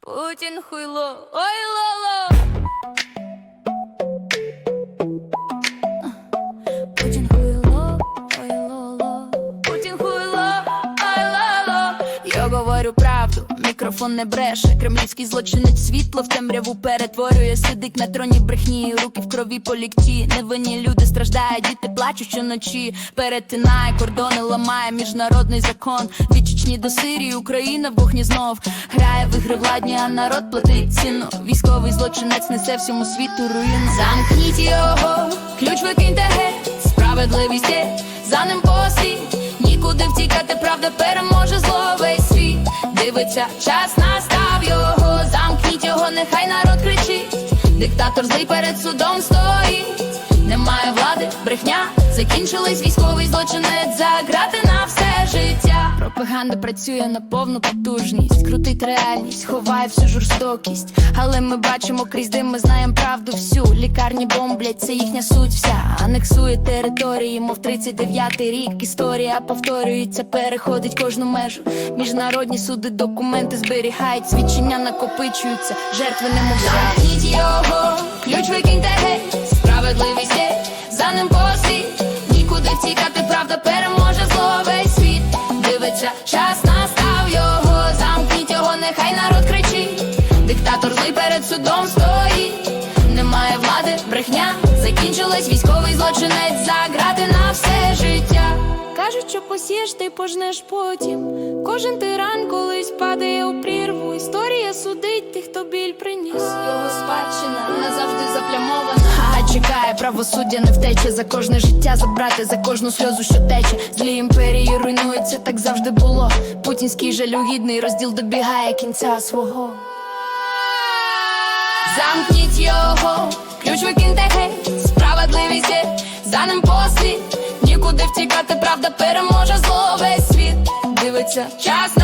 Путін хуйло, ой лоло. Говорю правду, мікрофон не бреше. Кремлівський злочинець світло в темряву перетворює. Сидить на троні брехні, руки в крові по лікті. Невинні люди страждають, діти плачуть щоночі. Перетинає кордони, ламає міжнародний закон. Від Чечні до Сирії, Україна в знов грає в ігри владні, а народ платить ціну. Військовий злочинець несе всьому світу руїну. Замкніть його, ключ викиньте геть, справедливість є, за ним послід. Нікуди втікати, правда Дивиться, час настав його, замкніть його, нехай народ кричить. Диктатор злий перед судом стоїть. Немає влади, брехня, закінчились військовий злочинець заграти на все. Пропаганда працює на повну потужність, крутить реальність, ховає всю жорстокість. Але ми бачимо крізь дим, ми знаємо правду всю. Лікарні бомблять, це їхня суть вся. Анексує території, мов 39-й рік. Історія повторюється, переходить кожну межу. Міжнародні суди, документи зберігають, свідчення накопичуються, жертви не Замкніть його, час настав його, замкніть його, нехай народ кричить. Диктатор злий перед судом стоїть. Немає влади, брехня, закінчилась військовий злочинець заграти на все життя. Кажуть, що посієш, ти пожнеш потім. Кожен тиран колись падає у прірву. Історія судить тих, хто біль приніс. Його спадщина назавжди заплямована. Чекає правосуддя не втече за кожне життя забрати, за кожну сльозу, що тече. Злі імперії руйнуються, так завжди було. Путінський жалюгідний розділ добігає кінця свого. Замкніть його, ключ викиньте геть, справедливість є, за ним послід. Нікуди втікати, правда переможе зло весь світ. Дивиться, час